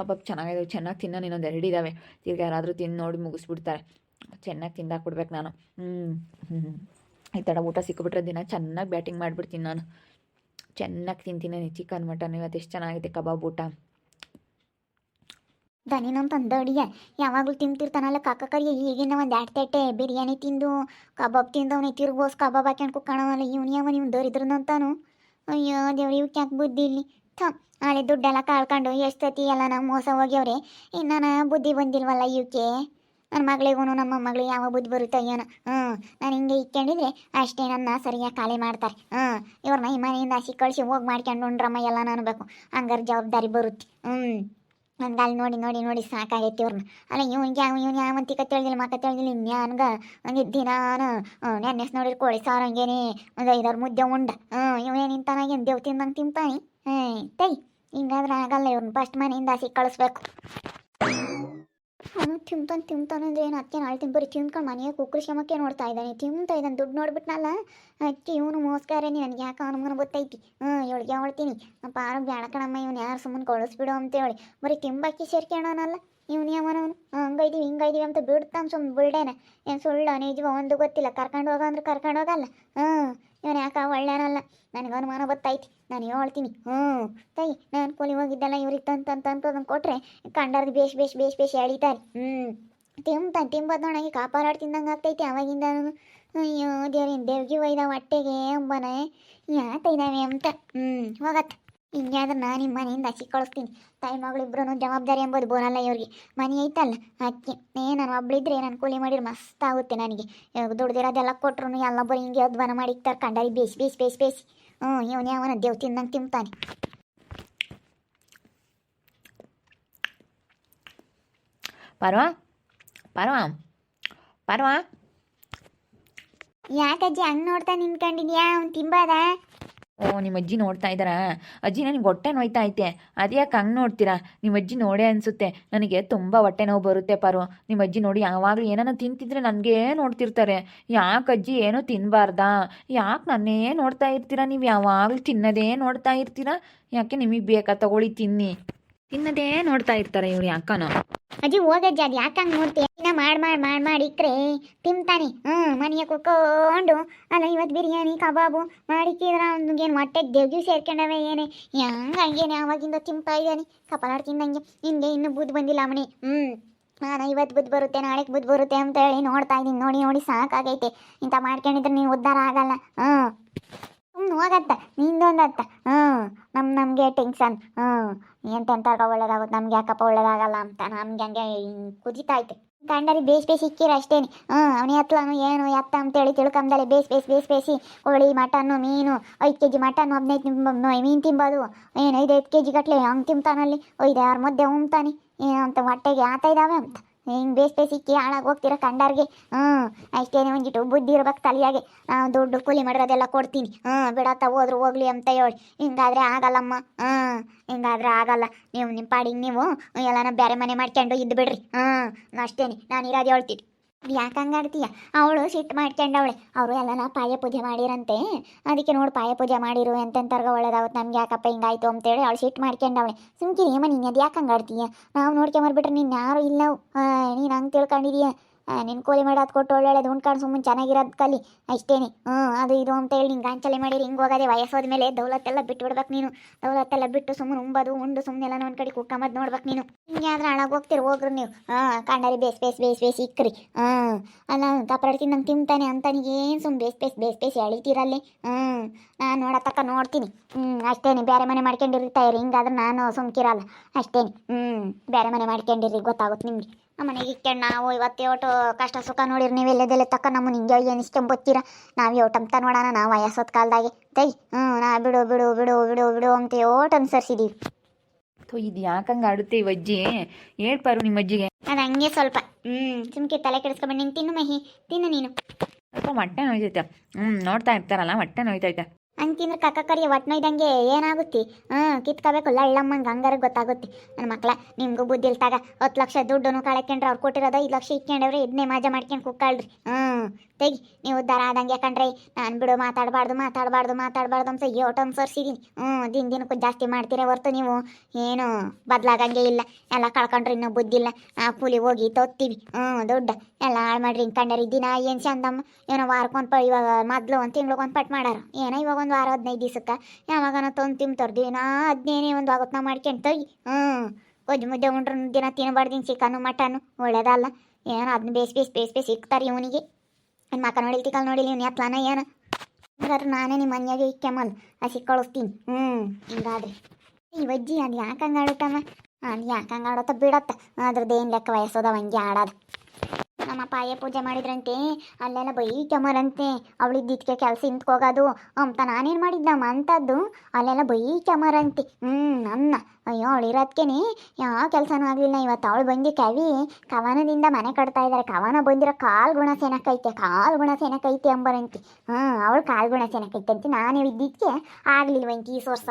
ಕಬಾಬ್ ಚೆನ್ನಾಗಿದೆ, ಚೆನ್ನಾಗಿ ತಿನ್ನೋ ಇನ್ನೊಂದು ಎರಡು ಇದ್ದಾವೆ ತಿರ್ಗಿ ಯಾರಾದರೂ ತಿಂದು ನೋಡಿ ಮುಗಿಸ್ಬಿಡ್ತಾರೆ. ಚೆನ್ನಾಗಿ ತಿಂದಾಕ್ಬಿಡ್ಬೇಕು ನಾನು. ಹ್ಞೂ ಈ ಥರ ಊಟ ಸಿಕ್ಕಿಬಿಟ್ರೆ ದಿನ ಚೆನ್ನಾಗಿ ಬ್ಯಾಟಿಂಗ್ ಮಾಡಿಬಿಡ್ತೀನಿ ನಾನು. ಚೆನ್ನಾಗಿ ತಿಂತೀನಿ ಚಿಕನ್ ಮಟನ್ ಇವತ್ತು ಎಷ್ಟು ಚೆನ್ನಾಗಿದೆ ಕಬಾಬ್ ಊಟ. ದನಿನೊಂದು ತಂದೆ ಅಡಿಗೆ. ಯಾವಾಗಲೂ ತಿಂತಿರ್ತಾನಲ್ಲ ಕಾಕ ಕರಿ ಈಗಿನ ಒಂದು ಎರಡು ತಟ್ಟೆ ಬಿರಿಯಾನಿ ತಿಂದು, ಕಬಾಬ್ ತಿಂದವನೇ ತಿರ್ಗೋಸ್ ಕಬಾಬ್ ಹಾಕ್ಯಂಡು ಕುಕ್ಕಣವಲ್ಲ ಇವನು ಯಾವ ಇವ್ನು ಅಂತಾನು ಅಯ್ಯೋ ದೇವ್ರಿ ಇವಕ್ಕೆ ಯಾಕೆ ಬುದ್ಧಿ ಇಲ್ಲಿ? ನಾಳೆ ದುಡ್ಡೆಲ್ಲ ಕಳ್ಕೊಂಡು ಎಷ್ಟೊತ್ತಿ ಎಲ್ಲ ನಾವು ಮೋಸ ಹೋಗ್ಯವ್ರಿ, ಇನ್ನು ಬುದ್ಧಿ ಬಂದಿಲ್ವಲ್ಲ ಇವಕ್ಕೆ ನನ್ನ ಮಗಳಿಗೂ ನಮ್ಮ ಮಗಳು ಯಾವ ಬುದ್ಧಿ ಬರುತ್ತೆ ಏನೋ. ಹ್ಞೂ ನಾನು ಹಿಂಗೆ ಇಕ್ಕೊಂಡಿದ್ರೆ ಅಷ್ಟೇ ನನ್ನ ಸರಿಯಾಗಿ ಖಾಲಿ ಮಾಡ್ತಾರೆ. ಹ್ಞೂ ಇವ್ರನ್ನ ಈ ಮನೆಯಿಂದ ಹಸಿ ಕಳಿಸಿ ಹೋಗಿ ಮಾಡ್ಕೊಂಡು ಉಂಡ್ರಮ್ಮ ಎಲ್ಲ ಬೇಕು ಹಂಗಾರೆ ಜವಾಬ್ದಾರಿ ಬರುತ್ತೆ. ಹ್ಞೂ ನನ್ಗೆ ಅಲ್ಲಿ ನೋಡಿ ನೋಡಿ ನೋಡಿ ಸಾಕಾಗೈತಿ ಇವ್ರನ್ನ ಅಲ್ಲ ಇವ್ನಿಗೆ ಯಾವ, ಇವ್ನು ಯಾವಂತಿ ಕತೆ ತಿಳಿದಿಲ್ಲ ಮಾತ ತಿಳಿದಿಲ್ಲ ಇನ್ಯಾನ್ಗ ಹಂಗೆ ನಾನು ನೆನ್ನೆಸ್ ನೋಡಿರಿ ಕೋಳಿ ಸಾರು ಹಂಗೇನೆ ಒಂದು ಐದಾರು ಮುದ್ದೆ ಉಂಡ. ಹ್ಞೂ ಇವನೇನು ಇಂತಾನಾಗೇನು ದೇವ್ ತಿಂದಂಗೆ ತಿಂತಾನೆ? ಹ್ಞೂ ತೈ ಹಿಂಗಾದ್ರೆ ಆಗಲ್ಲ ಇವ್ರನ್ನ ಫಸ್ಟ್ ಮನೆಯಿಂದ ಹಸಿ ಕಳಿಸ್ಬೇಕು. ಅವನು ತಿಂತಾನೆ ತಿಂತಾನೆ ಅಂದ್ರೆ ಏನು ಅತ್ತೆ ನಾಳೆ ತಿಂಬರಿ ತಿಂದ್ಕೊಂಡು ಮನೆಗೆ ಕುಕ್ಕರಿ ಶಮಕ್ಕೆ ನೋಡ್ತಾ ಇದ್ದಾನೆ. ತಿಂತಾ ಇದ್ದಾನೆ. ದುಡ್ಡು ನೋಡ್ಬಿಟ್ನಲ್ಲ, ಅಕ್ಕಿ ಇವನು ಮೋಸ್ಕಾರ ನನಗೆ ಯಾಕೆ ಅನುಮಾನ ಗೊತ್ತೈತಿ ಹ್ಞೂ ಇವಳಿಗೆ ಅವಳ್ತೀನಿ ಅಪ್ಪ ಆರು ಬ್ಯಾಡ ಕಣಮ್ಮ, ಇವ್ನು ಯಾರು ಸುಮ್ಮನೆ ಕಳಿಸ್ಬಿಡು ಅಂತೇಳಿ. ಬರೀ ತಿಂಬಾಕಿ ಸೇರ್ಕೊಳ್ಳೋನಲ್ಲ ಇವ್ನು ಯಾವನವನು? ಹಂಗೈದೀವಿ ಹಿಂಗೈದೀವಿ ಅಂತ ಬಿಡ್ತಾನೆ ಸುಮ್ಮನೆ ಬಿಲ್ಡೇನೆ. ಏನು ಸುಳ್ಳು ನಿಜವ ಒಂದು ಗೊತ್ತಿಲ್ಲ. ಕರ್ಕೊಂಡು ಹೋಗೋ ಅಂದ್ರೆ ಕರ್ಕೊಂಡು ಹೋಗಲ್ಲ. ಹ್ಞೂ ಇವನು ಯಾಕ ಒಳ್ಳೆನಲ್ಲ ನನಗೆ ಅನುಮಾನ ಗೊತ್ತೈತಿ ನಾನು ಹೇಳ್ತೀನಿ. ಹ್ಞೂ ತೈ, ನಾನು ಕೂಲಿ ಹೋಗಿದ್ದೆಲ್ಲ ಇವ್ರಿಗೆ ತಂತ ತಂತ ಅದನ್ನು ಕೊಟ್ಟರೆ ಕಂಡರ್ದು ಬೇಷ್ ಬೇಷ್ ಬೇಷ್ ಬೇಷ್ ಎಳಿತಾರೆ. ಹ್ಞೂ ತಿಂಬ ತಿಂಬದು ಕಾಪಾರಾಡ್ ತಿಂದಂಗೆ ಆಗ್ತೈತಿ ಅವಾಗಿಂದ ಅಯ್ಯೋ, ದೇವ್ರಿನ ದೇವ್ಗೆ ಒಯ್ದ ಹೊಟ್ಟೆಗೆ ಅಂಬನೇ. ಯಾತೈದಾವೆ ಅಂತ. ಹ್ಞೂ ಹೋಗತ್ತೆ ಹಿಂಗಾದ್ರೆ ನಾನು ನಿಮ್ಮ ಮನೆಯಿಂದ ಹಸಿ ಕಳಿಸ್ತೀನಿ. ತಾಯಿ ಮಗಳಿಬ್ರು ಜವಾಬ್ದಾರಿ ಎಂಬುದು ಬೋನಲ್ಲ ಇವ್ರಿಗೆ. ಮನೆ ಐತಲ್ಲ ಅಕ್ಕಿ. ಏ ನಾನು ಒಬ್ಳಿದ್ರೆ ನಾನು ಕೂಲಿ ಮಾಡಿದ್ರೆ ಮಸ್ತ್ ಆಗುತ್ತೆ ನನಗೆ. ದುಡ್ದಿರೋದೆಲ್ಲ ಕೊಟ್ರು ಎಲ್ಲ ಬರೀ ಹಿಂಗೆ ಅಧ್ವಾನ ಮಾಡಿ ಇಕ್ತಾರೆ. ಕಂಡಾರಿ ಬೇಸಿ ಬೇಸಿ ಬೇಸಿ ಬೇಸಿ. ಹ್ಞೂ ಇವನೇ ಯಾವನ ದೇವ್ ತಿಂದಂಗೆ ತಿಂತಾನೆ ಪರ್ವಾ? ಪರ್ವಾ? ಪರ್ವಾ? ಯಾಕಜ್ಜಿ ಹಂಗೆ ನೋಡ್ತಾ ನಿಂತ್ಕೊಂಡಿದ್ಯಾ? ಅವ್ನು ತಿಂಬಾದ? ಓ ನಿಮ್ಮ ಅಜ್ಜಿ ನೋಡ್ತಾ ಇದ್ದಾರಾ ಅಜ್ಜಿ, ನನಗೆ ಹೊಟ್ಟೆ ನೋಯ್ತಾ ಐತೆ. ಅದ್ಯಾಕೆ ಹಂಗೆ ನೋಡ್ತೀರಾ? ನಿಮ್ಮ ಅಜ್ಜಿ ನೋಡೇ ಅನಿಸುತ್ತೆ. ನನಗೆ ತುಂಬ ಹೊಟ್ಟೆ ನೋವು ಬರುತ್ತೆ ಪಾರು. ನಿಮ್ಮ ಅಜ್ಜಿ ನೋಡಿ ಯಾವಾಗಲೂ ಏನನ್ನ ತಿಂತಿದ್ರೆ ನನಗೇ ನೋಡ್ತಿರ್ತಾರೆ. ಯಾಕೆ ಅಜ್ಜಿ ಏನೂ ತಿನ್ನಬಾರ್ದಾ ಯಾಕೆ ನನ್ನೇ ನೋಡ್ತಾ ಇರ್ತೀರಾ ನೀವು? ಯಾವಾಗಲೂ ತಿನ್ನೋದೇ ನೋಡ್ತಾ ಇರ್ತೀರಾ? ಯಾಕೆ ನಿಮಗೆ ಬೇಕಾ ತಗೊಳ್ಳಿ ತಿನ್ನಿ. ತಿನ್ನೋದೇ ನೋಡ್ತಾ ಇರ್ತಾರೆ ಇವ್ರು ಯಾಕನೋ. ಅಜ್ಜಿ ಹೋಗಜ್ಜಿ ಅದು ಯಾಕೆ ಹಂಗೆ ನೋಡ್ತೀಯ? ಇನ್ನ ಮಾಡಿ ಮಾಡಿ ಮಾಡಿ ಮಾಡಿ ಇಕ್ಕರೆ ತಿಂತಾನೆ. ಹ್ಞೂ ಮನೆಯ ಕುಕ್ಕೊಂಡು ಅಲ್ಲ ಇವತ್ತು ಬಿರಿಯಾನಿ, ಕಬಾಬು ಮಾಡಿಕ್ಕಿದ್ರೆ ಅವ್ನಿಗೇನು ಹೊಟ್ಟೆ ದೇವ್ಗಿ ಸೇರ್ಕೊಂಡವೆ ಏನೇ? ಹೆಂಗೆ ಹಂಗೇನೆ ಅವಾಗಿಂದ ತಿಂತಾ ಇದ್ದಾನೆ. ಕಪಾಲಾಡ್ ತಿಂದಂಗೆ ಹಿಂಗೆ ಇನ್ನೂ ಬುದ್ಧ ಬಂದಿಲ್ಲ ಅವನಿ. ಹ್ಞೂ ನಾನು ಇವತ್ತು ಬುದ್ಧ ಬರುತ್ತೆ, ನಾಳೆಗೆ ಬುದ್ಧ ಬರುತ್ತೆ ಅಂತ ಹೇಳಿ ನೋಡ್ತಾ ಇದ್ದೀನಿ. ನೋಡಿ ನೋಡಿ ಸಾಕಾಗೈತೆ. ಇಂಥ ಮಾಡ್ಕೊಂಡಿದ್ರೆ ನೀವು ಉದ್ಧಾರ ಆಗಲ್ಲ. ಹ್ಞೂ ಸುಮ್ಮನೆ ಹೋಗತ್ತ, ನಿಂದೊಂದತ್ತ. ಹ್ಞೂ ನಮ್ಮ ನಮಗೆ ಟೆನ್ಷನ್ ಹ್ಞೂ ಎಂತೆಂತಾಗ ಒಳ್ಳೇದಾಗುತ್ತೆ, ನಮ್ಗೆ ಯಾಕಪ್ಪ ಒಳ್ಳೇದಾಗಲ್ಲ ಅಂತ. ನಮ್ಗೆ ಹಂಗೆ ಕುದಿತಾ ಐತೆ ಗಂಡರಿ ಬೇಸ್ ಬೇಸ್ ಇಕ್ಕಿರ ಅಷ್ಟೇನೆ. ಹ್ಞೂ ಅವನೇ ಎತ್ತಲನು ಏನು ಎತ್ತ ಅಂತೇಳಿ ತಿಳ್ಕೊಂಬಲ್ಲಿ ಬೇಸ್ ಬೇಸ್ ಬೇಸ್ ಬೇಸಿ ಕೋಳಿ ಮಟನ್ನು, ಮೀನು, ಐದು ಕೆ ಜಿ ಮಟನ್ನು, ಹದಿನೈದು ಮೀನು ತಿಂಬೋದು. ಏನು ಐದು ಕೆ ಜಿ ಗಟ್ಲೆ ಹಂಗೆ ತಿಂತಾನಲ್ಲಿ. ಐದು ಆರು ಮುದ್ದೆ ಉಣ್ತಾನೆ ಏನು ಅಂತ ಹೊಟ್ಟೆಗೆ ಆತ ಇದ್ದಾವೆ ಅಂತ. ಹಿಂಗೆ ಬೇಸ್ ಇಕ್ಕಿ ಹಾಳಾಗಿ ಹೋಗ್ತೀರ ಕಂಡಾರ್ಗೆ, ಹ್ಞೂ ಅಷ್ಟೇನೆ ಒಂದಿಟ್ಟು ಬುದ್ಧಿ ಇರ್ಬೇಕು ತಲೆಯಾಗೆ. ನಾವು ದುಡ್ಡು ಕೂಲಿ ಮಾಡಿರೋದೆಲ್ಲ ಕೊಡ್ತೀನಿ. ಹ್ಞೂ ಬಿಡತ್ತ ಹೋದ್ರು ಹೋಗ್ಲಿ ಅಂತ ಹೇಳಿ. ಹಿಂಗಾದ್ರೆ ಆಗಲ್ಲಮ್ಮ, ಹ್ಞೂ, ಹಿಂಗಾದ್ರೆ ಆಗಲ್ಲ. ನೀವು ನಿಮ್ಮ ಪಾಡಿಗೆ ನೀವು ಎಲ್ಲನ ಬೇರೆ ಮನೆ ಮಾಡ್ಕೊಂಡು ಇದ್ದು ಬಿಡ್ರಿ. ಹ್ಞೂ, ಅಷ್ಟೇನೆ. ನಾನು ಇರೋದು ಹೇಳ್ತೀನಿ. ಯಾಕೆ ಆಡ್ತೀಯ? ಅವಳು ಸಿಟ್ಟು ಮಾಡ್ಕೊಂಡವಳೆ ಅವರು ಎಲ್ಲನ ಪಾಯ ಪೂಜೆ ಮಾಡಿರಂತೆ. ಅದಕ್ಕೆ ನೋಡಿ ಪಾಯ ಪೂಜೆ ಮಾಡಿರು, ಎಂತೆಂತರ್ಗ ಒಳ್ಳೇದಾಗುತ್ತೆ ನಮ್ಗೆ ಯಾಕಪ್ಪ ಹಿಂಗಾಯ್ತು ಅಂತೇಳಿ ಅವಳು ಸಿಟ್ಟು ಮಾಡ್ಕೊಂಡವಳೆ ಸುಮ್ಕಿರಿ ಸುಮ್ಕಿ ನೀನು ಅದು ಯಾಕೆ ಆಡ್ತೀಯ? ನಾವು ನೋಡ್ಕೊಂಬರ್ಬಿಟ್ರೆ ನೀನು ಯಾರು ಇಲ್ಲ ನೀನು ಹಂಗೆ ತಿಳ್ಕೊಂಡಿದೀಯ? ನಿನ್ನ ಕೋಲಿ ಮಾಡೋದು ಕೊಟ್ಟು ಒಳ್ಳೊಳ್ಳೆದು ಉಣ್ಕೊಂಡು ಸುಮ್ಮನೆ ಚೆನ್ನಾಗಿರೋದು ಕಲಿ. ಅಷ್ಟೇನೆ ಹ್ಞೂ, ಅದು ಇದು ಅಂತ ಹೇಳಿ ನಿಂಗೆ ಗಾಂಚಲೆ ಮಾಡಿರಿ. ಹಿಂಗೆ ಹೋಗೋದೆ ವಯಸ್ಸೋದ ಮೇಲೆ ದೌಲತ್ತೆಲ್ಲ ಬಿಟ್ಟು ಬಿಡ್ಬೇಕು ನೀನು. ದೌಲತ್ತೆಲ್ಲ ಬಿಟ್ಟು ಸುಮ್ಮನೆ ಉಂಬದು, ಉಂಡು ಸುಮ್ಮನೆ ಎಲ್ಲ ಒಂದು ಕಡೆ ಕುಕ್ಕಂಬದು ನೋಡ್ಬೇಕು ನೀನು. ಹಿಂಗೆ ಆದ್ರೆ ಹಣಾಗ ಹೋಗ್ತೀರಿ ಹೋಗ್ರಿ ನೀವು. ಹಾಂ ಕಂಡರಿ ಬೇಸ್ ಬೇಸ್ ಬೇಸ್ ಬೇಸ್ ಇಕ್ಕ್ರಿ ಹಾಂ ಅಲ್ಲ ಕಾಪಾಡ್ತೀನಿ, ನಂಗೆ ತಿಂತಾನೆ ಅಂತನಿಗೆ ಏನು ಸುಮ್ಮನೆ ಬೇಸ್ ಬೇಸ್ ಬೇಸ್ ಬೇಸ್ ಎಳಿತೀರಲ್ಲಿ. ಹ್ಞೂ, ನಾನು ನೋಡತಕ್ಕ ನೋಡ್ತೀನಿ. ಹ್ಞೂ, ಅಷ್ಟೇನೆ ಬೇರೆ ಮನೆ ಮಾಡ್ಕೊಂಡಿರಿ ತಯಾರಿ ಹಿಂಗಾದ್ರೆ ನಾನು ಸುಮ್ಕಿರಲ್ಲ. ಅಷ್ಟೇನೆ. ಹ್ಞೂ ಬೇರೆ ಮನೆ ಮಾಡ್ಕೊಂಡಿರಿ, ಗೊತ್ತಾಗುತ್ತೆ ನಿಮಗೆ. ಮನೆಗೆ ಇಕ್ಕೊಂಡು ನಾವು ಇವತ್ತು ಒಟ್ಟು ಕಷ್ಟ ಸುಖ ನೋಡಿರಿ ನೀವು ಎಲ್ಲದೆಲ್ಲ ತಕ್ಕ ನಮ್ಮ ಹಿಂಗೆ ಎನಿಸ್ಕೊಂಬತ್ತೀರ ನಾವು ಯೋಟಂತ ನೋಡೋಣ ನಾವು ವಯಸ್ಸೋದ್ ಕಾಲದಾಗೆ. ತೈ ಹ್ಞೂ ನಾ ಬಿಡು ಬಿಡು ಬಿಡು ಬಿಡು ಬಿಡು ಅಂತ ಓಟ್ ಅನ್ಸರ್ಸಿದೀವಿ. ಥೋ ಇದು ಯಾಕೆ ಹಂಗೆ ಆಡುತ್ತೆ ಈ ಅಜ್ಜಿ ಹೇಳ್ಪಾರು ನಿಮ್ಮ ಅಜ್ಜಿಗೆ. ಅದು ಹಂಗೆ ಸ್ವಲ್ಪ. ಹ್ಞೂ ಸುಮ್ಕೆ ತಲೆ ಕೆಡಿಸ್ಕೊಂಬಂದು ನೀನು ತಿನ್ನು ಮಹಿ ತಿನ್ನು ನೀನು. ಸ್ವಲ್ಪ ಹೊಟ್ಟೆ ನೋಯ್ತೈತೆ. ಹ್ಞೂ ನೋಡ್ತಾ ಇರ್ತಾರಲ್ಲ ಹೊಟ್ಟೆ ನೋಯ್ತೈತೆ. ಹಂಗೆ ತಿಂದ್ರೆ ಕಕ್ಕ ಕರಿಯ ಒಟ್ಟು ಇದ್ದಂಗೆ ಏನಾಗುತ್ತೆ? ಹ್ಞೂ ಕಿತ್ಕೋಬೇಕು ಲಳ್ಳಮ್ಮಂಗೆ ಹಂಗಾರ ಗೊತ್ತಾಗುತ್ತೆ. ನನ್ನ ಮಕ್ಳ, ನಿಮ್ಗೂ ಬುದ್ಧಿ ಇಲ್ತಾಗ ಹತ್ತು ಲಕ್ಷ ದುಡ್ಡನ್ನು ಕಳ್ಕೊಂಡ್ರೆ ಅವ್ರು ಕೊಟ್ಟಿರೋದು ಐದು ಲಕ್ಷ ಇಕ್ಕೊಂಡವ್ರೆ ಇದನ್ನೇ ಮಜಾ ಮಾಡ್ಕೊಂಡು ಕುಕ್ಕಾಳ್ರಿ. ಹ್ಞೂ ತೆಗಿ, ನೀವು ಉದ್ಧಾರ ಆದಂಗೆ ಯಾಕಂದ್ರೆ ನಾನು ಬಿಡು, ಮಾತಾಡಬಾರ್ದು ಮಾತಾಡಬಾರ್ದು ಮಾತಾಡಬಾರ್ದು ಅಂತ ಯೋಟನ್ ಸರ್ಸಿದೀನಿ. ಹ್ಞೂ, ದಿನ ದಿನಕ್ಕೂ ಜಾಸ್ತಿ ಮಾಡ್ತೀರ ಹೊರ್ತು ನೀವು. ಏನು, ಬದಲಾಗಂಗೆ ಇಲ್ಲ. ಎಲ್ಲ ಕಳ್ಕೊಂಡ್ರೆ ಇನ್ನೂ ಬುದ್ಧಿಲ್ಲ ಆ ಕೂಲಿ ಹೋಗಿ ತೊತ್ತೀವಿ. ಹ್ಞೂ, ದೊಡ್ಡ. ಎಲ್ಲ ಹಾಳು ಮಾಡ್ರಿ ಹಿಂಗೆ ದಿನ. ಏನು ಚಂದಮ್ಮ? ಏನೋ ವಾರಕ್ಕೊಂದು ಪ ಇವಾಗ ಮೊದಲು ಒಂದು ತಿಂಗ್ಳಿಗೆ ಪಟ್ ಮಾಡಾರ. ಏನೋ ಇವಾಗ ಒಂದು ವಾರ ಹದಿನೈದು ದಿವಸಕ್ಕೆ. ಯಾವಾಗನ ತೊಂದು ತಿಂತಾರೆ ದಿನ ಹದಿನೈದೇ, ಒಂದು ಆಗುತ್ತೆ ಮಾಡ್ಕೊಂಡು ತೊಯ್ ಹ್ಞೂ, ಗೊಜ್ಜು ಮುದ್ದೆ ಉಂಡ್ರು ದಿನ ತಿನ್ನಬಾರ್ದಿನ ಚಿಕನ್ನು ಮಟನ್ನು ಒಳ್ಳೇದಲ್ಲ. ಏನೋ ಅದನ್ನ ಬೇಸ್ ಬೇಸ್ ಬೇಸ್ ಬೇಸ್ ಇಕ್ತಾರೆ ಇವನಿಗೆ. ನನ್ನ ಮಕ್ಕ ನೋಡಿ ತಿಕ್ಕಲ್ ನೋಡಿಲಿ ಇವ್ನು ಎತ್ತಲಾನ ಏನು? ಹಂಗಾದ್ರೆ ನಾನೇ ನಿಮ್ಮ ಮನೆಯಾಗೆ ಇಕ್ಕೆಮ್ಮಲ್ ಹಸಿ ಕಳಿಸ್ತೀನಿ. ಹ್ಞೂ ಹಿಂಗಾದ್ರಿ. ಈ ವಜ್ಜಿ, ಅದು ಯಾಕೆ ಹಂಗೆ ಆಡುತ್ತಮ್ಮ? ಅದು ಯಾಕೆ ಹಂಗ ಆಡುತ್ತ ಬಿಡತ್ತ. ಅದ್ರದ್ದು ಏನು ಲೆಕ್ಕ ವಯಸ್ಸೋದ ಹಂಗೆ ಆಡೋದು. ನಮ್ಮ ಪಾಯ ಪೂಜೆ ಮಾಡಿದ್ರಂತೆ. ಅಲ್ಲೆಲ್ಲ ಬೈ ಕೆಮರಂತೆ. ಅವಳಿದ್ದಿದ್ಕೆ ಕೆಲಸ ಹೋಗೋದು ಅಂತ ನಾನೇನು ಮಾಡಿದ್ದಮ್ಮ ಅಂಥದ್ದು ಅಲ್ಲೆಲ್ಲ ಬೈ ಕೆಮರಂತೆ. ಹ್ಞೂ ನನ್ನ. ಅಯ್ಯೋ ಅವಳಿರೋದ್ಕೇನೆ ಯಾವ ಕೆಲಸನೂ ಆಗಲಿಲ್ಲ. ಇವತ್ತು ಅವಳು ಬಂದು ಕವಿ, ಕವನದಿಂದ ಮನೆ ಕಟ್ತಾ ಇದ್ದಾರೆ ಕವನ ಬಂದಿರೋ ಕಾಲು ಗುಣ ಸೇನಕ್ಕೈತೆ ಕಾಲು ಗುಣ ಸೇನಕ್ಕೈತೆ ಅಂಬರಂತೆ. ಹ್ಞೂ ಅವಳು ಕಾಲು ಗುಣ ಸೇನಕ್ಕೈತೆ ಅಂತ ನಾನು ಇದ್ದಿದ್ದಕ್ಕೆ ಆಗಲಿಲ್ವಂತೆ ಈ ಸೋರ್ಸ.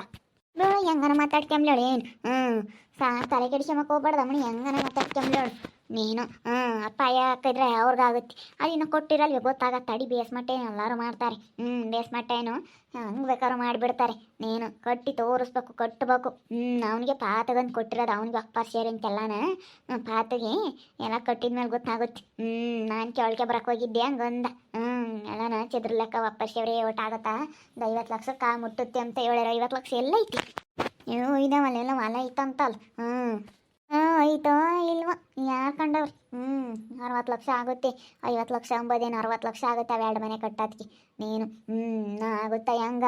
ಹೆಂಗನ ಮಾತಾಡ್ಕೊಂಬ್ಲೋಳು ಏನು ಹ್ಞೂ ಸಾ, ತಲೆ ಕೆಡಿಸ್ಕೊಂಬಕ್ಕೆ ಹೋಗ್ಬಾರ್ದು ಅಮ್ಮನಿ ಹೆಂಗನ ಮಾತಾಡ್ಕೊಂಬ್ಲೋಳು ನೀನು? ಹ್ಞೂ ಅಪ್ಪಾಯ ಹಾಕಿದ್ರೆ ಅವ್ರಿಗಾಗುತ್ತೆ. ಅದಿನ್ನು ಕೊಟ್ಟಿರಲ್ವೇ ಗೊತ್ತಾಗತ್ತೆ ಅಡಿ ಬೇಸ್ ಮಟ್ಟ ಎಲ್ಲರೂ ಮಾಡ್ತಾರೆ. ಹ್ಞೂ ಬೇಸ್ ಮಟ್ಟ ಏನು? ಹಂಗೆ ಬೇಕಾದ್ರೂ ಮಾಡಿಬಿಡ್ತಾರೆ. ನೀನು, ಕಟ್ಟಿ ತೋರಿಸ್ಬೇಕು ಕಟ್ಟಬೇಕು ಹ್ಞೂ ಅವನಿಗೆ ಪಾತಗಂದು ಕೊಟ್ಟಿರೋದು ಅವನಿಗೆ ಅಪ್ಪ ಸೇರಿ ಅಂತೆಲ್ಲನ? ಪಾತಗೆ ಎಲ್ಲ ಕಟ್ಟಿದ ಮೇಲೆ ಗೊತ್ತಾಗುತ್ತೆ. ಹ್ಞೂ ನಾನು ಕೆಳಗೆ ಬರಕ್ಕೆ ಹೋಗಿದ್ದೆ ಹಂಗಂದ. ಹ್ಞೂ ಎಲ್ಲನ ಚದ್ರ ಲೆಕ್ಕ ವಾಪಸ್ ಸೇರಿ ಒಟ್ಟಾಗತ್ತಾ ಒಂದು ಐವತ್ತು ಲಕ್ಷಕ್ಕೆ ಮುಟ್ಟುತ್ತೆ ಅಂತ ಹೇಳ್ಯಾರ. ಐವತ್ತು ಲಕ್ಷ ಎಲ್ಲ ಐತಿ. ಅಯ್ಯೋ ಇದಾವಲ್ಲೆಲ್ಲ ಹೊಲ ಐತಂತಲ್ಲ. ಹ್ಞೂ ಹಾಂ ಐತೋ ಇಲ್ವ? ಯಾರು ಕಂಡವ್ರಿ? ಹ್ಞೂ ಅರವತ್ತು ಲಕ್ಷ ಆಗುತ್ತೆ. ಐವತ್ತು ಲಕ್ಷ ಅಂಬೋದೇನು ಅರವತ್ತು ಲಕ್ಷ ಆಗುತ್ತೆ ಅವು ಎರಡು ಮನೆ ಕಟ್ಟೋದಕ್ಕೆ ನೀನು ಹ್ಞೂ ನಾ ಆಗುತ್ತಾ ಹೆಂಗ?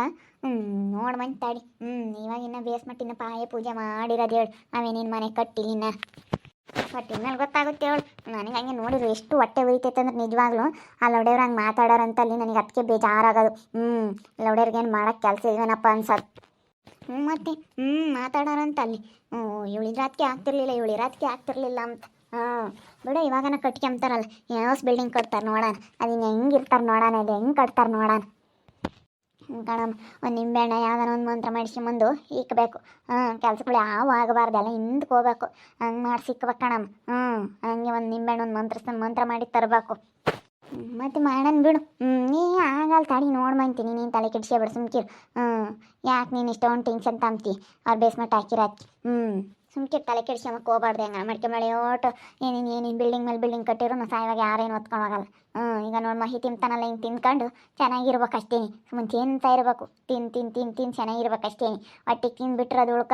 ಹ್ಞೂ ನೋಡಿ ಮಂತ್ ತಾಡಿ. ಹ್ಞೂ ಇವಾಗ ಬೇಸ್ಮಟ್ಟಿನ ಬೇಸ್ ಮಟ್ಟಿನ ಪಾಯ ಪೂಜೆ ಮಾಡಿರೋದು ಹೇಳು. ಅವೇನೇನು ಮನೆ ಕಟ್ಟಿಲಿನ ಕಟ್ಟಿದ ಇನ್ನಲ್ಲಿ ಗೊತ್ತಾಗುತ್ತೆ ಅವಳು ನನಗೆ ಹಂಗೆ ನೋಡಿದ್ರು ಎಷ್ಟು ಹೊಟ್ಟೆ ಉರಿತೈತೆ ಅಂದ್ರೆ ನಿಜವಾಗ್ಲೂ. ಆ ಲೌಡೆಯವ್ರು ಹಂಗೆ ಮಾತಾಡೋರಂತಲ್ಲಿ ನನಗೆ ಅದಕ್ಕೆ ಬೇಜಾರಾಗೋದು. ಹ್ಞೂ ಏನು ಮಾಡೋಕ್ಕೆ ಕೆಲಸ ಇದೇನಪ್ಪ ಅನ್ಸೋದು. ಹ್ಞೂ ಮತ್ತೆ? ಹ್ಞೂ ಮಾತಾಡೋರಂತಲ್ಲಿ. ಹ್ಞೂ ಇವಳಿದ್ರಾತ್ಗೆ ಆಗ್ತಿರ್ಲಿಲ್ಲ, ಇವಳಿರಾತ್ಗೆ ಆಗ್ತಿರ್ಲಿಲ್ಲ ಅಂತ. ಹಾಂ, ಬಿಡು, ಇವಾಗನ ಕಟ್ಕೊಂತಾರಲ್ಲ ಯಾವ್ಸ್ ಬಿಲ್ಡಿಂಗ್ ಕಟ್ತಾರೆ ನೋಡೋಣ. ಅದನ್ನ ಹೆಂಗೆ ಇರ್ತಾರೆ ನೋಡೋಣ ಅದು ಹೆಂಗೆ ಕಟ್ತಾರೆ ನೋಡೋಣ. ಕಣಮ್ಮ ಒಂದು ನಿಂಬೆಹಣ್ಣ ಯಾವ್ದಾನ ಒಂದು ಮಂತ್ರ ಮಾಡಿಸ್ಕೊಂಬಂದು ಇಕ್ಬೇಕು ಹಾಂ ಕೆಲ್ಸಗಳು ಯಾವ ಆಗಬಾರ್ದು, ಎಲ್ಲ ಹಿಂದಕ್ಕೆ ಹೋಗ್ಬೇಕು. ಹಂಗೆ ಮಾಡಿ ಸಿಕ್ಬೇಕು ಕಣಮ್ಮ. ಹ್ಞೂ ಹಂಗೆ ಒಂದು ನಿಂಬೆಹಣ್ಣು ಒಂದು ಮಂತ್ರ ಮಂತ್ರ ಮಾಡಿ ತರಬೇಕು. ಮತ್ತು ಮಾಡೋಣ ಬಿಡು. ಹ್ಞೂ ನೀ ಆಗಲ್ಲ ತಾಡಿ ನೋಡ್ಬಂತೀನಿ ನೀನು ತಲೆ ಕೆಡಿಸ್ಕೊಬೇಡ ಸುಮ್ಕಿರು. ಹ್ಞೂ ಯಾಕೆ ನೀನು ಇಷ್ಟೊಂದು ಟೆನ್ಷನ್ ತಂಬ್ತಿ ಅವ್ರು ಬೇಸ್ಮೆಂಟ್ ಹಾಕಿರಾಕಿ ಹ್ಞೂ ಸುಮ್ಕಿರು ತಲೆ ಕೆಡಿಸ್ಕೊಂಬಕ್ಕೆ ಹೋಗ್ಬಾರ್ದು ಹೆಂಗೆ ಮಾಡ್ಕೊಂಬಳೆ ಓಟು ಏನೇನು ಏನೇನು ಬಿಲ್ಡಿಂಗ್ ಮೇಲೆ ಬಿಲ್ಡಿಂಗ್ ಕಟ್ಟಿರೋ ಸಾಯವಾಗ ಯಾರೇನು ಒತ್ಕೊಂಡು ಹೋಗಲ್ಲ. ಹ್ಞೂ ಈಗ ನೋಡಿ ಮಹಿ ತಿಂತಾನಲ್ಲ ಹಿಂಗೆ ತಿನ್ಕೊಂಡು ಚೆನ್ನಾಗಿರ್ಬೇಕು ಅಷ್ಟೇನಿ. ಸುಮ್ಮನೆ ತಿಂತಾ ಇರಬೇಕು. ತಿನ್ ತಿನ್ ತಿನ್ ತಿನ್ ಚೆನ್ನಾಗಿರ್ಬೇಕು ಅಷ್ಟೇನಿ. ಹೊಟ್ಟೆಗೆ ತಿಂದ್ಬಿಟ್ರೆ ಅದು ಉಳ್ಕ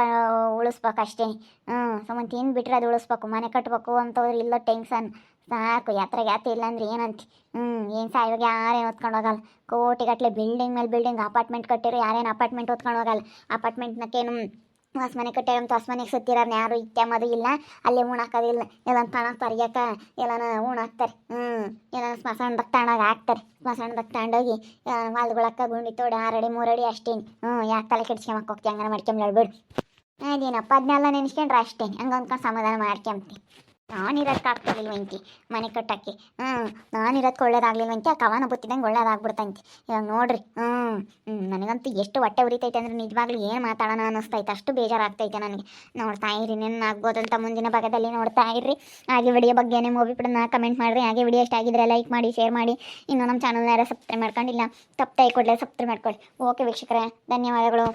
ಉಳಿಸ್ಬೇಕು ಅಷ್ಟೇನಿ. ಹ್ಞೂ ಸುಮ್ಮನೆ ತಿಂದ್ಬಿಟ್ರೆ ಅದು ಉಳಿಸ್ಬೇಕು. ಮನೆ ಕಟ್ಟಬೇಕು ಅಂತವ್ರು ಇಲ್ಲೋ ಟೆನ್ಷನ್. ಸಾಕು, ಯಾತ್ರೆ ಇಲ್ಲ ಅಂದ್ರೆ ಏನಂತ? ಹ್ಞೂ ಏನು ಸಾಯುವಾಗ ಯಾರೇನು ಹೊತ್ಕೊಂಡು ಹೋಗಲ್ಲ. ಕೋಟಿಗಟ್ಟಲೆ ಬಿಲ್ಡಿಂಗ್ ಮೇಲೆ ಬಿಲ್ಡಿಂಗ್ ಅಪಾರ್ಟ್ಮೆಂಟ್ ಕಟ್ಟಿರೋ ಯಾರೇನು ಅಪಾರ್ಟ್ಮೆಂಟ್ ಹೊತ್ಕೊಂಡು ಹೋಗಲ್ಲ. ಅಪಾರ್ಟ್ಮೆಂಟ್ನಕ್ಕೇನು ಹೊಸ ಮನೆ ಕಟ್ಟಾರ ಅಂತ ಹೊಸ ಮನೆಗೆ ಸುತ್ತಿರೋರ್ನ ಯಾರು ಇತ್ಯಂಬದು ಇಲ್ಲ. ಅಲ್ಲೇ ಉಣಾಕೋದಿಲ್ಲ ಎಲ್ಲ ತಣ ತರಿಯಕ ಎಲ್ಲನ ಉಣಾಕ್ತಾರೆ. ಹ್ಞೂ ಎಲ್ಲನ ಸ್ಮಶಾನದಾಗ ತಾಣಾಗ ಹಾಕ್ತಾರೆ. ಸ್ಮಶಾನದಾಗ ತಗೊಂಡೋಗಿ ವಾಲ್ಗಳಕ್ಕ ಗುಂಡಿ ತೋಡಿ ಆರಡಿ ಮೂರಡಿ ಅಷ್ಟೇನು. ಹ್ಞೂ ಯಾಕೆ ತಲೆ ಕೆಡ್ಸ್ಕೊಂಬಕ್ಕೆ ಹೋಗ್ತಿ? ಹಂಗಾರ ಮಾಡ್ಕೊಂಬಿಡ್ಬಿಡು ಅದೇನಪ್ಪ ಅದನ್ನೆಲ್ಲ ನೆನೆಸ್ಕೊಂಡ್ರೆ ಅಷ್ಟೇ ಹಂಗೆ ಅಂದ್ಕೊಂಡು ಸಮಾಧಾನ ಮಾಡ್ಕೊಂಬ್ತಿ ನಾನಿರೋದಕ್ಕೆ ಇಂತಿ ಮನೆ ಕಟ್ಟಕ್ಕೆ. ಹ್ಞೂ ನಾನಿರೋದಕ್ಕೆ ಒಳ್ಳೇದಾಗ್ಲಿಲ್ವಂತೆ ಆ ಕವನ ಬುತ್ತಿದಂಗೆ ಒಳ್ಳೇದಾಗ್ಬಿಡ್ತಂತಿ ಇವಾಗ ನೋಡ್ರಿ ಹ್ಞೂ ಹ್ಞೂ ನನಗಂತೂ ಎಷ್ಟು ಹೊಟ್ಟೆ ಉರಿತೈತೆ ಅಂದ್ರೆ ನಿಜವಾಗ್ಲೂ ಏನು ಮಾತಾಡೋಣ ಅನ್ನಿಸ್ತೈತೆ. ಅಷ್ಟು ಬೇಜಾರಾಗ್ತೈತೆ ನನಗೆ. ನೋಡ್ತಾ ಇರಿ ನೆನ್ನ ಅಂತ ಮುಂದಿನ ಭಾಗದಲ್ಲಿ ನೋಡ್ತಾ ಇರ್ರಿ ಹಾಗೆ ವಿಡಿಯೋ ಬಗ್ಗೆ ಮೂವಿ ಬಿಡೋಣ. ಕಮೆಂಟ್ ಮಾಡಿರಿ. ಹಾಗೆ ವಿಡಿಯೋ ಇಷ್ಟ ಆಗಿದ್ರೆ ಲೈಕ್ ಮಾಡಿ ಶೇರ್ ಮಾಡಿ. ಇನ್ನು ನಮ್ಮ ಚಾನಲ್ನ ಯಾರು ಸಬ್ಸ್ಕ್ರೈಬ್ ಮಾಡ್ಕೊಂಡಿಲ್ಲ, ತಪ್ಪು ಕೊಡಲೇ ಸಬ್ಸ್ಕ್ರೈಬ್ ಮಾಡ್ಕೊಳ್ಳಿ. ಓಕೆ ವೀಕ್ಷಕರೇ, ಧನ್ಯವಾದಗಳು.